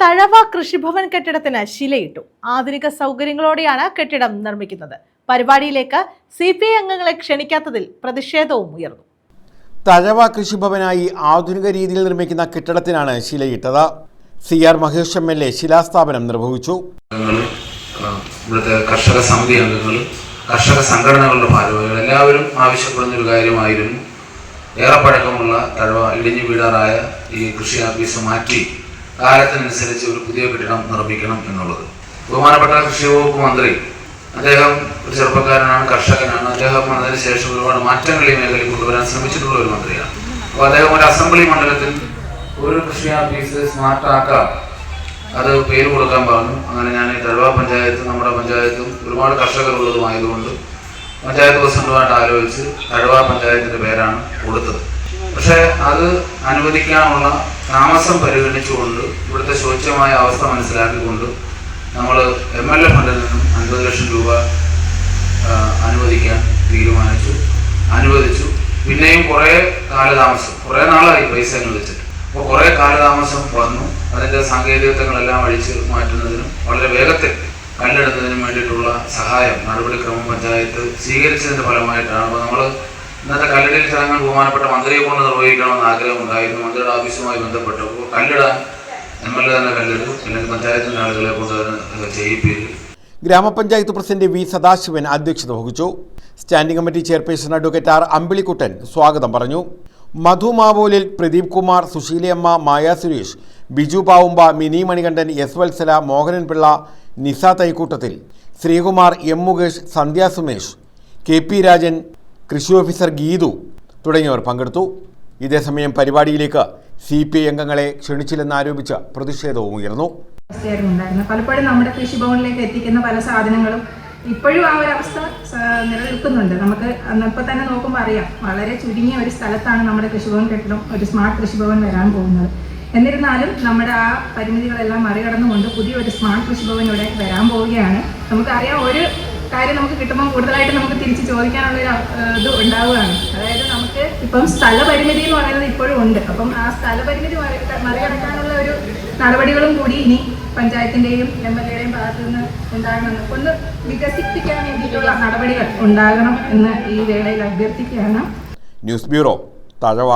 തഴവ കൃഷിഭവൻ കെട്ടിടത്തിന് ശിലയിട്ടു. ആധുനിക സൗകര്യങ്ങളോടെയാണ് കെട്ടിടം നിർമ്മിക്കുന്നത്. പരിപാടിയിലേക്ക് സി പി ഐ അംഗങ്ങളെ ക്ഷണിക്കാത്തതിൽ പ്രതിഷേധവും ഉയർന്നു. തഴവ കൃഷിഭവനായി ആധുനിക രീതിയിൽ നിർമ്മിക്കുന്ന കെട്ടിടത്തിനാണ് ശിലയിട്ടത്. C R Mahesh M L A ശിലാസ്ഥാപനം നിർവഹിച്ചു. ഇവിടുത്തെ കർഷക സമിതി അംഗങ്ങളും കർഷക സംഘടനകളുടെ ഭാരവാഹികൾ എല്ലാവരും ആവശ്യപ്പെടുന്ന ഒരു കാര്യമായിരുന്നു. ഏറെ പഴക്കമുള്ള തഴവ ഇടിഞ്ഞു വീടാറായ ഈ കൃഷി ഓഫീസ് മാറ്റി കാലത്തിനനുസരിച്ച് ഒരു പുതിയ കെട്ടിടം നിർമ്മിക്കണം എന്നുള്ളത്. ബഹുമാനപ്പെട്ട കൃഷി വകുപ്പ് മന്ത്രി അദ്ദേഹം ഒരു ചെറുപ്പക്കാരനാണ് കർഷകനാണ്. അദ്ദേഹം അതിനുശേഷം ഒരുപാട് മാറ്റങ്ങൾ ഈ മേഖലയിൽ കൊണ്ടുവരാൻ ശ്രമിച്ചിട്ടുള്ള ഒരു മന്ത്രിയാണ്. അപ്പോൾ അദ്ദേഹം ഒരു അസംബ്ലി മണ്ഡലത്തിൽ ഒരു കൃഷി ഓഫീസ് സ്മാർട്ടാക്കാം അത് പേര് കൊടുക്കാൻ പറഞ്ഞു. അങ്ങനെ ഞാൻ തഴവ പഞ്ചായത്ത് നമ്മുടെ പഞ്ചായത്തും ഒരുപാട് കർഷകരുള്ളതുമായതുകൊണ്ട് പഞ്ചായത്ത് പ്രസിഡന്റുമായിട്ട് ആലോചിച്ച് തഴവ പഞ്ചായത്തിന്റെ പേരാണ് കൊടുത്തത്. പക്ഷേ അത് അനുവദിക്കാനുള്ള താമസം പരിഗണിച്ചുകൊണ്ട് ഇവിടുത്തെ ശോച്യമായ അവസ്ഥ മനസ്സിലാക്കിക്കൊണ്ട് നമ്മൾ എം എൽ എ ഫണ്ടിൽ നിന്നും അൻപത് ലക്ഷം രൂപ അനുവദിക്കാൻ തീരുമാനിച്ചു. അനുവദിച്ചു. പിന്നെയും കുറേ കാലതാമസം. കുറേ നാളായി പൈസ അനുവദിച്ചിട്ട്. അപ്പോൾ കുറേ കാലതാമസം വന്നു. അതിന്റെ സാങ്കേതികത്വങ്ങളെല്ലാം അഴിച്ച് മാറ്റുന്നതിനും വളരെ വേഗത്തിൽ കല്ലെടുത്തതിനും വേണ്ടിയിട്ടുള്ള സഹായം നടപടിക്രമം പഞ്ചായത്ത് സ്വീകരിച്ചതിന്റെ ഫലമായിട്ടാണ്. അപ്പോൾ നമ്മൾ ഇന്നത്തെ കല്ലിടൽ സ്ഥലങ്ങൾ ബഹുമാനപ്പെട്ട മന്ത്രിയെ കൊണ്ട് നിർവഹിക്കണമെന്ന് ആഗ്രഹമുണ്ടായിരുന്നു. മന്ത്രിയുടെ ഓഫീസുമായി ബന്ധപ്പെട്ട്. കല്ലിടാൻ എം എൽ എ തന്നെ കല്ലിടും. അല്ലെങ്കിൽ പഞ്ചായത്തിന്റെ ആളുകളെ കൊണ്ട് തന്നെ ചെയ്യിപ്പിക്കും. ഗ്രാമപഞ്ചായത്ത് പ്രസിഡന്റ് വി സദാശിവൻ അധ്യക്ഷത വഹിച്ചു. Standing committee chairperson advocate R Ambilikuttan സ്വാഗതം പറഞ്ഞു. Madhu Mavolil Pradeep Kumar Sushilamma Maya Suresh Biju Pavumba Mini Manikandan S Vatsala Mohanan Pillai Nisa Thaikoottathil Sreekumar M Mukesh Sandhya Sumesh K P Rajan കൃഷി officer Geethu തുടങ്ങിയവർ പങ്കെടുത്തു. ഇതേസമയം പരിപാടിയിലേക്ക് C P I അംഗങ്ങളെ ക്ഷണിച്ചില്ലെന്നാരോപിച്ച് പ്രതിഷേധവും ഉയർന്നു. പലപ്പോഴും നമ്മുടെ കൃഷി ഭവനിലേക്ക് എത്തിക്കുന്ന പല സാധനങ്ങളും ഇപ്പോഴും ആ ഒരു അവസ്ഥ നിലനിൽക്കുന്നുണ്ട്. നമുക്ക് ഇപ്പൊ തന്നെ നോക്കുമ്പോൾ അറിയാം. വളരെ ചുരുങ്ങിയ ഒരു സ്ഥലത്താണ് നമ്മുടെ കൃഷിഭവൻ കെട്ടിടം ഒരു സ്മാർട്ട് കൃഷിഭവൻ വരാൻ പോകുന്നത്. എന്നിരുന്നാലും നമ്മുടെ ആ പരിമിതികളെല്ലാം മറികടന്നുകൊണ്ട് പുതിയൊരു സ്മാർട്ട് കൃഷിഭവൻ ഇവിടെ വരാൻ പോവുകയാണ്. നമുക്കറിയാം ഒരു കാര്യം നമുക്ക് കിട്ടുമ്പോൾ കൂടുതലായിട്ട് നമുക്ക് തിരിച്ച് ചോദിക്കാനുള്ള ഒരു ഇത് ഉണ്ടാവുകയാണ്. അതായത് നമുക്ക് ഇപ്പം സ്ഥലപരിമിതി എന്ന് പറയുന്നത് ഇപ്പോഴും ഉണ്ട്. അപ്പം ആ സ്ഥലപരിമിതി മറികടക്കാനുള്ള ഒരു നടപടികളും കൂടി ഇനി പഞ്ചായത്തിന്റെയും എം എൽ എയുടെയും ഭാഗത്തു നിന്ന് ഉണ്ടാകണമെന്ന് ഒന്ന് വികസിപ്പിക്കാൻ വേണ്ടിയിട്ടുള്ള നടപടികൾ ഉണ്ടാകണം എന്ന് ഈ വേളയിൽ അഭ്യർത്ഥിക്കുകയാണ്. News bureau Thazhava.